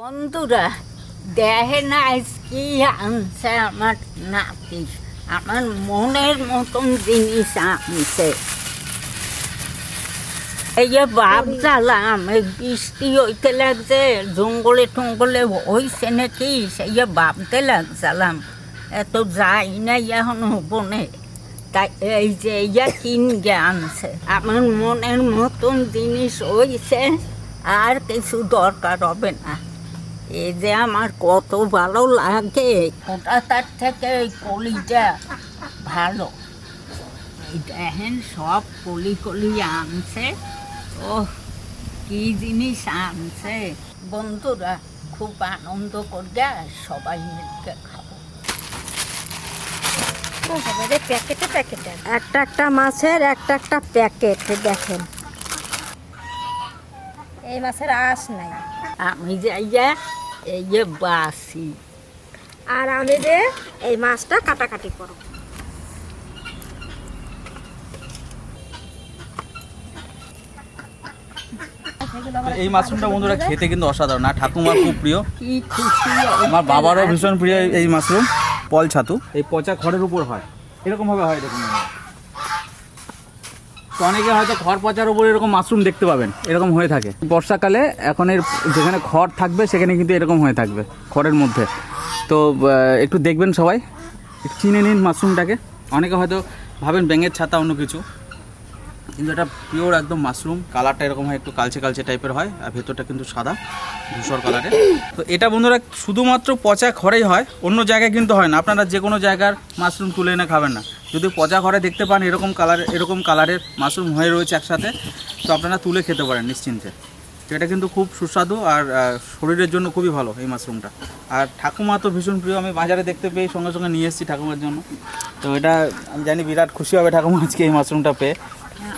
বন্ধুরা, দেহে না কি আনছে আমার নাতি আমার মনের মতন জিনিস আনছে। এই যে বাপ জ্বালাম, এই বৃষ্টি হইতে লাগছে, জঙ্গলে টঙ্গলে হইছে নাকি? সেই যে বাপতে লাগছিলাম এত যাই না এখন বনে। তাই এই যে ইয়া কিনগে আনছে আমার মনের মতন জিনিস হইছে, আর কিছু দরকার হবে না। এই যে আমার কত ভালো লাগে ওটা তার থেকে এই কলিটা ভালো? এই দেখেন সব কলি কলি আনছে। ও কি জিনিস আনছে। বন্ধুরা খুব আনন্দ করবে সবাই মিলকে খাব। প্যাকেটে প্যাকেটে। একটা একটা মাছের একটা একটা প্যাকেট দেখেন। এই মাছের আঁশ নাই। আমি যাইয়া এই যে বাসি। আর আমি যে এই মাছটা কাটাকাটি করব। এই মাশরুমটা বন্ধুরা খেতে কিন্তু অসাধারণ। আর ঠাকুমার খুব প্রিয়। আমার বাবারও ভীষণ প্রিয় এই- এই মাশরুম পল ছাতু। এই পচা খড়ের উপর হয়। এরকম ভাবে হয় দেখুন তো অনেকে হয়তো খড় পচার উপর এরকম মাশরুম দেখতে পাবেন, এরকম হয়ে থাকে। বর্ষাকালে এখন এর যেখানে খড় থাকবে, সেখানে কিন্তু এরকম হয়ে থাকবে, খড়ের মধ্যে। তো একটু দেখবেন সবাই চিনে নিন মাশরুমটাকে। অনেকে হয়তো ভাবেন ব্যাঙের ছাতা অন্য কিছু, কিন্তু এটা পিওর একদম মাশরুম। কালারটা এরকম হয়, একটু কালচে কালচে টাইপের হয়, আর ভেতরটা কিন্তু সাদা, ধূসর কালারের। তো এটা বন্ধুরা শুধুমাত্র পচা খড়েই হয়, অন্য জায়গায় কিন্তু হয় না। আপনারা যে কোনো জায়গার মাশরুম তুলে এনে খাবেন না। যদি পচা ঘরে দেখতে পান এরকম কালার এরকম কালারের মাশরুম হয়ে রয়েছে একসাথে তো আপনারা তুলে খেতে পারেন নিশ্চিন্তে। তো এটা কিন্তু খুব সুস্বাদু আর শরীরের জন্য খুবই ভালো এই মাশরুমটা। আর ঠাকুমা তো ভীষণ প্রিয় আমি বাজারে দেখতে পেয়ে সঙ্গে সঙ্গে নিয়ে এসেছি ঠাকুমার জন্য। তো এটা আমি জানি বিরাট খুশি হবে ঠাকুমা আজকে এই মাশরুমটা পেয়ে।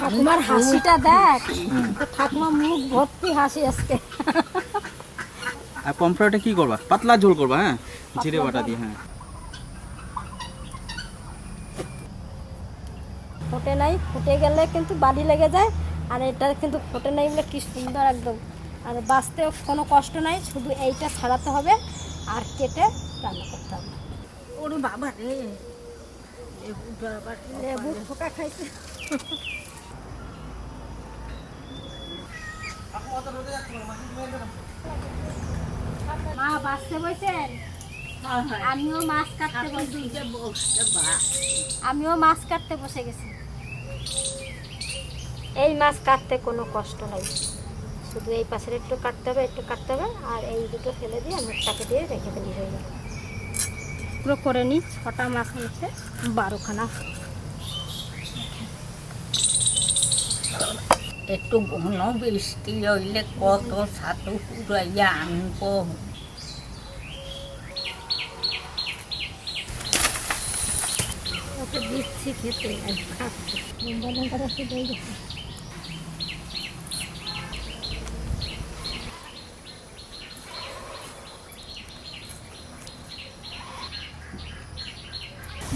ঠাকুমার হাসিটা দেখ ঠাকুমার মুখ ভর্তি হাসি আজকে। আর পমফ্রেটে কি করবা? পাতলা ঝোল করবা হ্যাঁ? জিরে বাটা দিয়ে হ্যাঁ। ফোটে নাই ফুটে গেলে কিন্তু বাড়ি লেগে যায় আর এটা কিন্তু ফুটে নাই বলে কি সুন্দর একদম। আর বাঁচতেও কোনো কষ্ট নাই শুধু এইটা ছাড়াতে হবে আর কেটে রান্না করতে হবে। ওরে বাবা রে লেবু ফোকা খাইছে। মা বাঁচতে বসেন আমিও মাছ কাটতে বসি আমিও মাছ কাটতে বসে গেছি। এই মাছ কাটতে কোনো কষ্ট নাই। শুধু এই পাশের একটু কাটতে হবে একটু কাটতে হবে আর এই দুটো ফেলে দিয়ে মুখটাকে দিয়ে রেখে দিলি হয়ে যাবে পুরো করে নিই ছটা মাছ হয়েছে বারোখানা। একটু ঘন বৃষ্টি হইলে কত ছাতু পুরাইয়া আনব। ওকে দিচ্ছি খেতে আর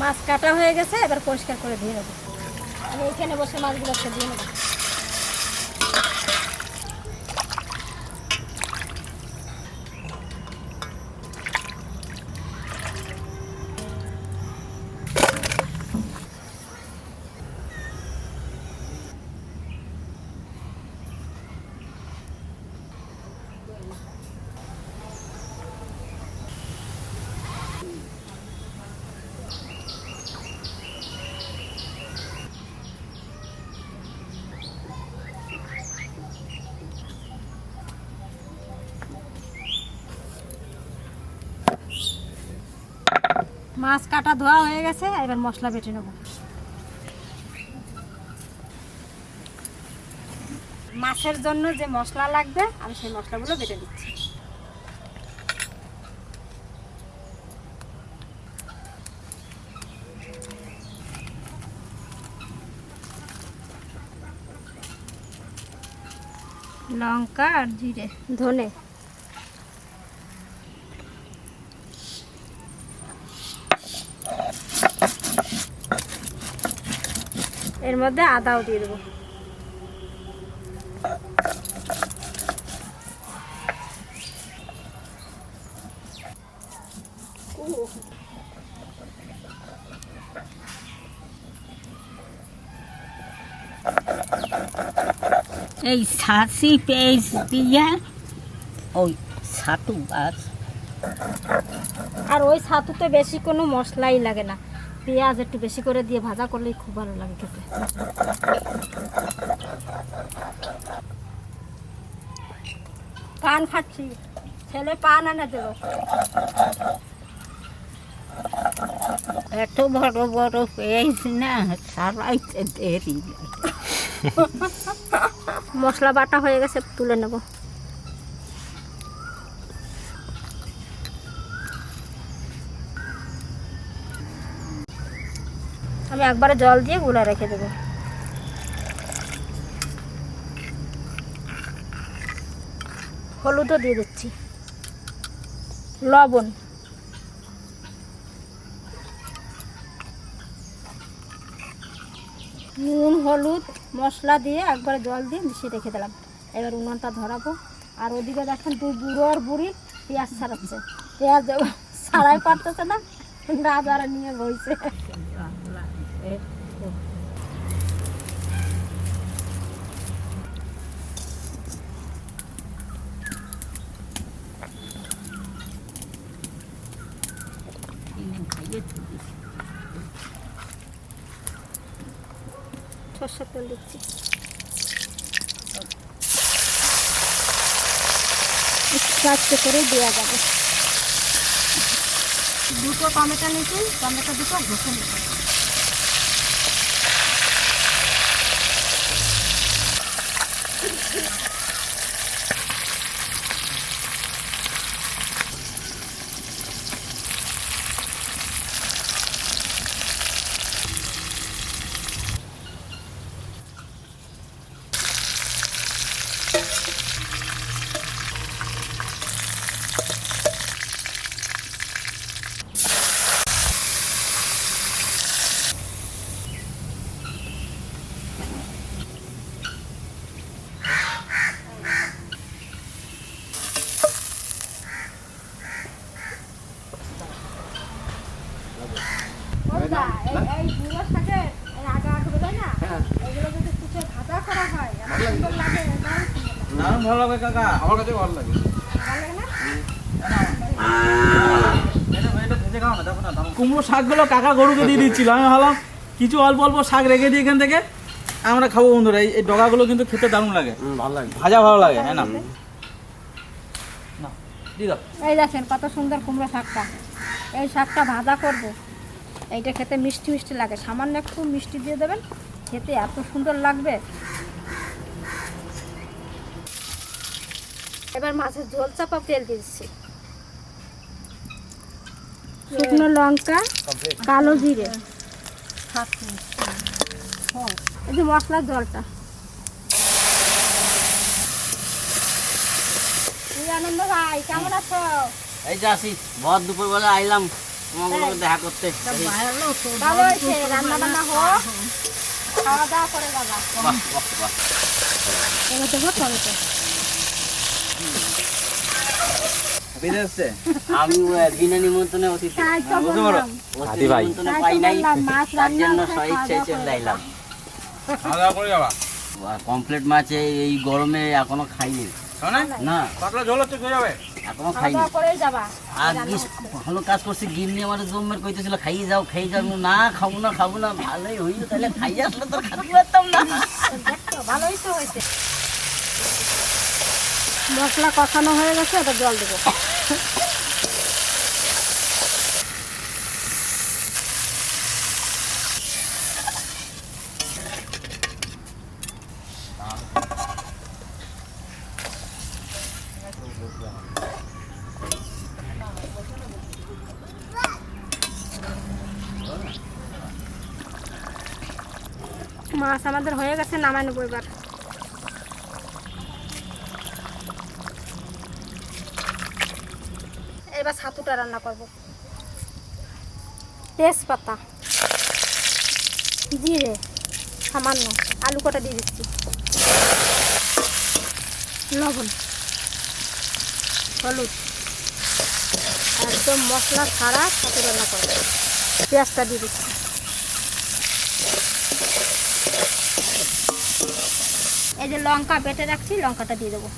মাছ কাটা হয়ে গেছে, এবার পরিষ্কার করে দিয়ে নেব। আমি এইখানে বসে মাছগুলো একটা দিয়ে নেব। মাছ কাটা ধোয়া হয়ে গেছে, এবার মশলা বেটে নেব। মাছের জন্য যে মশলা লাগবে, আমি সেই মশলাগুলো বেটে দিচ্ছি। লঙ্কা আর জিরে। ধনে। এর মধ্যে আদাও দিয়ে দেবো। এই ছাঁচি পেঁয়াজ দিয়া ওই ছাতু গাছ। আর ওই ছাতুতে বেশি কোনো মশলাই লাগে না। পেঁয়াজ একটু বেশি করে দিয়ে ভাজা করলেই খুব ভালো লাগে খেতে। পান খাচ্ছি। ছেলে পান এনে দেবো। এত বড় বড় পেঁয়াজ না সারাইতে দেরি মশলা বাটা হয়ে গেছে তুলে নেব। একবারে জল দিয়ে গুলা রেখে দেবো। হলুদও দিয়ে দিচ্ছি। লবণ। নুন, হলুদ, মশলা দিয়ে একবারে জল দিয়ে মিশিয়ে রেখে দিলাম। এবার উনুনটা ধরাবো। আর ওদিকে দেখেন দুই বুড়ো আর বুড়ি পেঁয়াজ ছাড়াচ্ছে। পেঁয়াজ ছাড়াই পারতেছে না। রাজারা নিয়ে বইছে। করে দেওয়া যাবে দুটো টমেটো নিয়েছি টমেটো দুটো ঘষে নিচ্ছি ওটা, এই- এই বুড়ো শাকের এই আগা আগাগুলো তাই না? এগুলো যদি কুচে ভাজা করা দারুণ ভালো লাগে কাকা? আমার কাছে ভালো লাগে। ভালো লাগে না? কুমড়ো শাকগুলো কাকা গরুকে দিয়ে দিচ্ছিল আমি ভাবলাম কিছু অল্প অল্প শাক রেখে দিই এখান থেকে আমরা খাব বন্ধুরা এই ডগাগুলো কিন্তু খেতে দারুণ লাগে। ভালো লাগে। ভাজা ভালো লাগে হ্যাঁ না? না, এই দেখেন কত সুন্দর কুমড়ো শাকটা। এই শাকটা ভাজা করব। এইটা খেতে মিষ্টি মিষ্টি লাগে। সামান্য একটু মিষ্টি দিয়ে দেবেন খেতে এত সুন্দর লাগবে। এবার মাছের ঝোল চাপা তেল দিচ্ছি। শুকনো লঙ্কা কালো জিরে। এই যে মশলার জলটা। আনন্দ ভাই কেমন আছো? এই যে আসি ভর দুপুর বেলা আইলাম দেখা করতে। ভালো হয়েছে রান্না বান্না হোক। খাওয়া দাওয়া করে যাবা বাহ বাহ বাহ। এবার দেবো টমেটো বেঁধে এসছে আমি বিনা নিমন্ত্রণে অতিথি। বুঝতে পারো? অতিথি নিমন্ত্রণে পাই নাই। তার জন্য করে স্ব খাওয়া ইচ্ছায় দাওয়া চলে করে খাওয়া দাওয়া করে যাবা? কমপ্লিট মাছ এই- গরমে এখনও খাইনি। না? পাতলা ঝোল হচ্ছে খেয়ে যাবে? এখনও খাইনি। আর কি ভালো কাজ করছি গিন্নি আমার জমের কইতেছিল খাইয়ে যাও খাইয়ে যাও। না খাব না খাব না ভালোই হইল তাহলে খাইয়ে আসলে তো আর খাতে পারতাম না। ভালোই তো হয়েছে। মশলা কষানো হয়ে গেছে এবার জল দেবো। মাছ আমাদের হয়ে গেছে নামাই নেব এবার। এবার রান্না করব। তেজপাতা, জিরে, সামান্য আলু কটা দিয়ে দিচ্ছি। লবণ, হলুদ একদম মশলা ছাড়া ছাতু রান্না করব। পেঁয়াজটা দিয়ে দিচ্ছি। এই যে লঙ্কা বেটে রাখছি, লঙ্কাটা দিয়ে দেবো।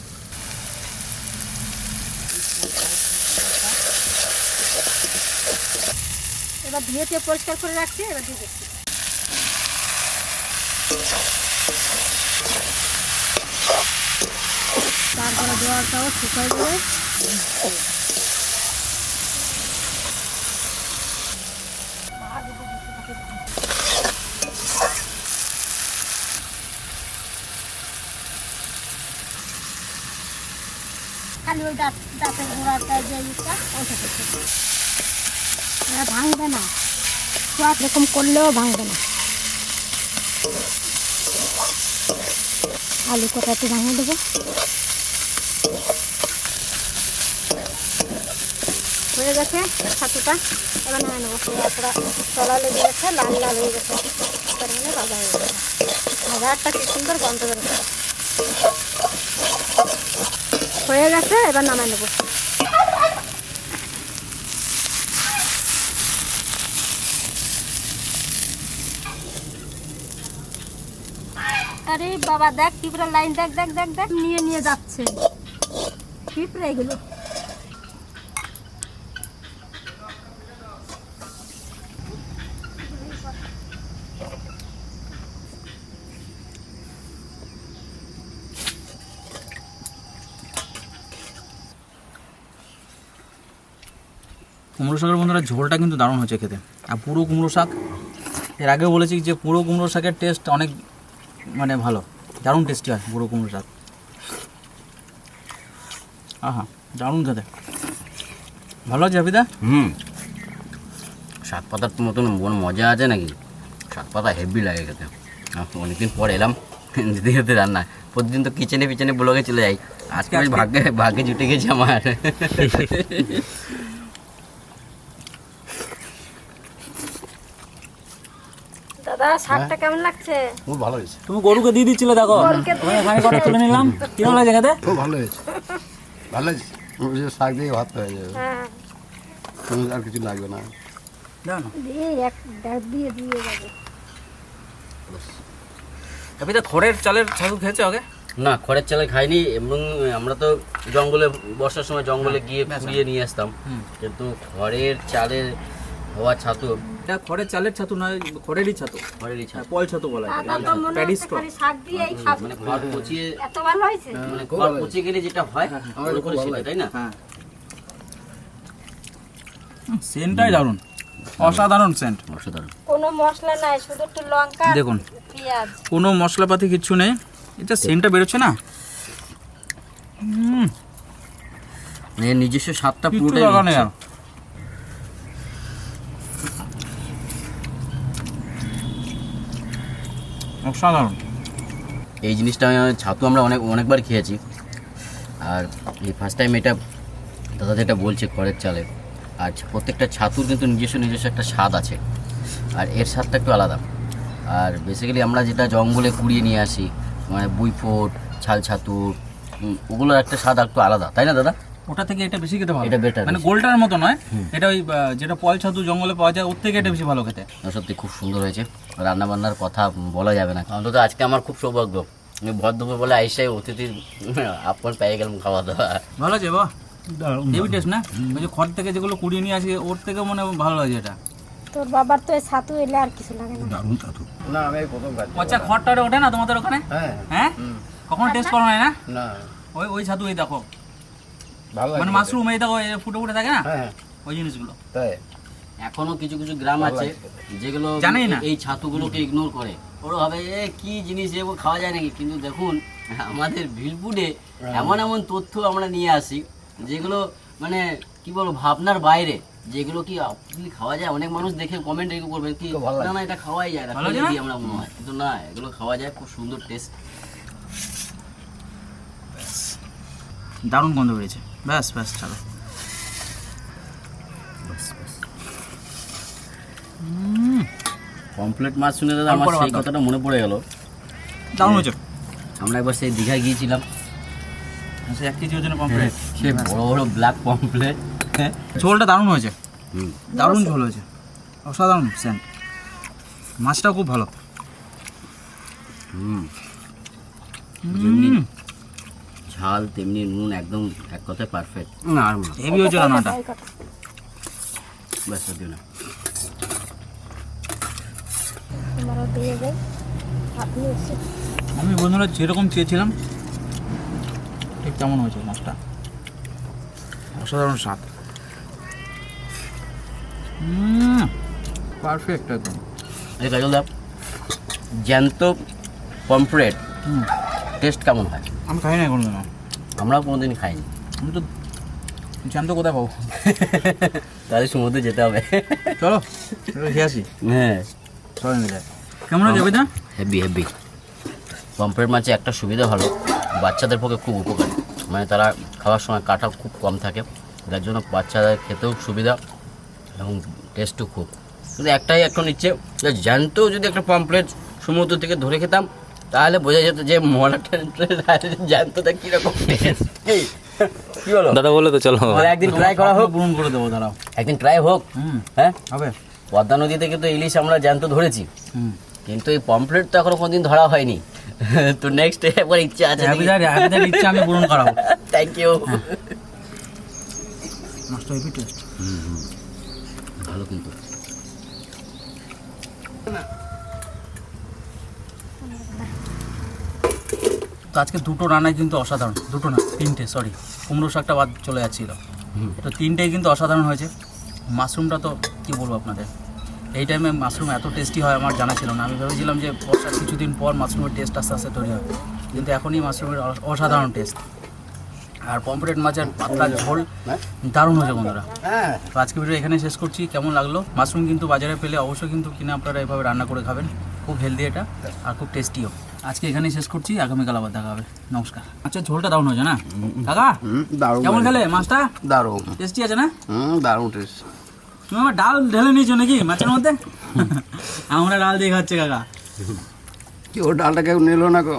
এবার ধুয়ে টুয়ে পরিষ্কার করে রাখছি, এবার দিয়ে দিচ্ছি। তারপরে জলটাও শুকাই দেবে খালি ওই দাঁত দাঁতের গোড়াটা যে ইটা ওইটা করতে এটা ভাঙবে না। সোয়াদ এরকম করলেও ভাঙবে না। আলু কটা একটু ভাঙিয়ে দেবো। হয়ে গেছে ছাতুটা। এবার নামে নেব। পুরা তলা লেগে গেছে, লাল লাল হয়ে গেছে। তার মানে ভাজা হয়ে গেছে। ভাজারটা কি সুন্দর গন্ধ হয়ে গেছে, এবার নামাই নেব। আরে বাবা, দেখ পিঁপড়া লাইন, দেখ দেখ দেখ দেখ। নিয়ে নিয়ে যাচ্ছে। পিঁপড়ে এগুলো। কুমড়ো শাকের বন্ধুরা, ঝোলটা কিন্তু দারুণ হয়েছে খেতে। আর পুরো কুমড়ো শাক এর আগে বলেছি যে পুরো কুমড়ো শাকের টেস্ট অনেক মানে ভালো। দারুণ টেস্টি হয় পুরো কুমড়ো শাক আহা দারুণ খেতে। ভালো আছে হাবিদা হুম। শাক পাতার তো মতন মন মজা আছে নাকি? শাক পাতা হেভি লাগে খেতে। অনেকদিন পর এলাম দিদি হাতে রান্না। প্রতিদিন তো কিচেনে পিছনে ব্লগে চলে যাই। আজকে ভাগ্যে ভাগ্যে জুটে গেছে আমার। শাকটা কেমন লাগছে? খুব ভালো হয়েছে। তুমি গরুকে দিয়ে দিচ্ছিলে দেখো। এখানে কটা তুলে নিলাম। কেমন লাগে খেতে? খুব ভালো হয়েছে। ভালো হয়েছে। শাক দিয়ে ভাত হয়ে যাবে। হ্যাঁ। আর কিছু লাগবে না। দাও না। দিয়ে এক ডাক দিয়ে দিয়ে যাবে। হাবিদা খড়ের চালের ছাতু খেয়েছে আগে। না খড়ের চালে খাইনি এবং আমরা তো জঙ্গলে বর্ষার সময় জঙ্গলে গিয়ে কুড়িয়ে নিয়ে আসতাম। কিন্তু খড়ের চালের হওয়া ছাতু। এটা খড়ের চালের ছাতু নয় খড়েরই ছাতু। খড়েরই ছাতু। পল ছাতু বলা হয় মনে মানে খড় পচিয়ে এত ভালো হয়েছে। মানে খড় পচিয়ে গেলে যেটা হয় করে সেটা তাই না? হ্যাঁ। সেন্টটাই দারুণ। অসাধারণ সেন্ট। অসাধারণ। কোনো মশলা নাই শুধু একটু লঙ্কা দেখুন পেঁয়াজ। কোনো মশলাপাতি কিচ্ছু নেই। এটা সেন্টটা বেরোচ্ছে না? হুম। নিজস্ব স্বাদটা পুরোটাই নেই নিচ্ছে। আর অসাধারণ। এই জিনিসটা ছাতু আমরা অনেক, অনেকবার খেয়েছি। আর এই ফার্স্ট টাইম এটা দাদা যেটা বলছে খড়ের চালে, আর প্রত্যেকটা ছাতুর কিন্তু নিজস্ব নিজস্ব একটা স্বাদ আছে। আর এর স্বাদটা একটু আলাদা। আর বেসিক্যালি আমরা যেটা জঙ্গলে কুড়িয়ে নিয়ে আসি মানে বুইফোট ছাল ছাতু ওগুলোর একটা স্বাদ একটু আলাদা। তাই না দাদা? ওটা থেকে এটা বেশি খেতে ভালো এটা better মানে। গোলটার মতো নয়। এটা ওই যেটা পল ছাতু জঙ্গলে পাওয়া যায় ওর থেকে এটা বেশি ভালো খেতে। না, সত্যি খুব সুন্দর হয়েছে। রান্না বান্নার কথা বলা যাবে না। অন্তত আজকে আমার খুব সৌভাগ্য। আমি ভদ্রপুর বলে আইসাই অতিথির আপন পেয়ে গেলাম খাওয়া দাওয়া ভালো আছে বাহ। হেভি টেস্ট না? ওই যে খড় থেকে যেগুলো কুড়িয়ে নিয়ে আসি ওর থেকে মনে হয় ভালো লাগে এটা। তোর বাবার তো ছাতু এলে আর কিছু লাগে না। দারুণ ছাতু। না আমি প্রথম খাচ্ছি। পচা খড়টা ওটা ওঠে না তোমাদের ওখানে? হ্যাঁ। হ্যাঁ? কখনো টেস্ট করো নাই না? না। ওই ওই ছাতু এই দেখো। মানে মাশরুম এই দেখো এই ফুটে ফুটে থাকে না? হ্যাঁ হ্যাঁ। ওই জিনিসগুলো। তাই? এখনও কিছু কিছু গ্রাম আছে যেগুলো জানেই না। এই ছাতুগুলোকে ইগনোর করে। ওরা ভাবে এ কি জিনিস এগুলো খাওয়া যায় নাকি? কিন্তু দেখুন আমাদের ভিলপুডে এমন এমন তথ্য আমরা নিয়ে আসি যেগুলো মানে কি বলব ভাবনার বাইরে। যেগুলো কি actually খাওয়া যায়? অনেক মানুষ দেখে কমেন্ট এগুলো করবেন কি না না এটা খাওয়াই যায় না। আমরা মনে হয়। কিন্তু না এগুলো খাওয়া যায় খুব সুন্দর টেস্ট দারুণ গন্ধ বেরিয়েছে। ব্যাস ব্যাস চলো। কমপ্লিট মাছ শুনে দাদা আমার সেই কথাটা মনে পড়ে গেল। দারুণ হয়েছে। আমরা একবার সেই দীঘা গিয়েছিলাম। সে এক কেজি ওজনে কমপ্লিট সে বড় বড় ব্ল্যাক পমপ্লেট ঝোলটা দারুণ হয়েছে। হুম। দারুণ ঝোল হয়েছে। অসাধারণ সেন্ট মাছটাও খুব ভালো। হুম। ঝাল তেমনি নুন একদম এক কথায় পারফেক্ট না আর হেভি হয়েছে রান্নাটা। ব্যাস দিও না। আমি বন্ধুরা যেরকম চেয়েছিলাম ঠিক তেমন হয়েছে মাছটা। অসাধারণ স্বাদ। পারফেক্ট একদম। এই কাজল দা জ্যান্ত হুম। টেস্ট কেমন হয়? আমি খাই না কোনো দিন আমরাও কোনোদিন খাইনি। আমি তো জ্যান্ত কোথায় পাবো? তাহলে সমুদ্রে যেতে হবে। চলো খেয়ে আসি। হ্যাঁ। চলো যাই। কেমন হয়েছে বেদা হেভি হেভি। পম্পলেট মাছে একটা সুবিধা হলো বাচ্চাদের পক্ষে খুব উপকারী। মানে তারা খাওয়ার সময় কাটা খুব কম থাকে। যার জন্য বাচ্চাদের খেতেও সুবিধা এবং টেস্টও খুব। কিন্তু একটাই এখন ইচ্ছে যে জ্যান্ত যদি একটা পম্পলেট সমুদ্র থেকে ধরে খেতাম তাহলে বোঝা যেত যে মলাটা জ্যান্তটা কীরকম কি? বলো? দাদা বলে তো চলো। একদিন ট্রাই করা হোক। পূরণ করে দেবো দাঁড়াও। একদিন ট্রাই হোক। হ্যাঁ? হবে। পদ্মা নদী থেকে তো ইলিশ আমরা জ্যান্ত ধরেছি। কিন্তু এই পমফ্লেট তো এখনও কোনোদিন ধরা হয়নি। তো নেক্সট একবার ইচ্ছা আছে ইচ্ছা আমি পূরণ করাবো। থ্যাংক ইউ ভালো কিন্তু। তো আজকে দুটো রান্নাই কিন্তু অসাধারণ। দুটো না তিনটে সরি কুমড়ো শাকটা বাদ চলে যাচ্ছিল। তো তিনটেই কিন্তু অসাধারণ হয়েছে। মাশরুমটা তো কি বলব আপনাদের? এই টাইমে মাশরুম এত টেস্টি হয় আমার জানা ছিল না। আমি ভেবেছিলাম যে বর্ষার কিছুদিন পর মাশরুমের টেস্ট আস্তে আস্তে তৈরি হয়। কিন্তু এখনই মাশরুমের অসাধারণ টেস্ট আর পম্পলেট মাছের পাতলা ঝোল দারুণ হয়েছে বন্ধুরা। হ্যাঁ। তো আজকে ভিডিও এখানে শেষ করছি। কেমন লাগল? মাশরুম কিন্তু বাজারে পেলে অবশ্যই কিন্তু কিনে আপনারা এভাবে রান্না করে খাবেন। খুব হেলদি এটা আর খুব টেস্টিও আজকে এখানেই শেষ করছি আগামীকাল আবার দেখা হবে। নমস্কার। আচ্ছা ঝোলটা দারুণ হয়েছে না? কাকা দারুণ কেমন খেলে? মাছটা? দারুণ। টেস্টি আছে না? দারুণ টেস্ট তুমি আমার ডাল ঢেলে নিয়েছো নাকি মাছের মধ্যে? আমরা ডাল দিয়ে খাচ্ছে কাকা। কি ও ডালটা কেউ নিল না গো।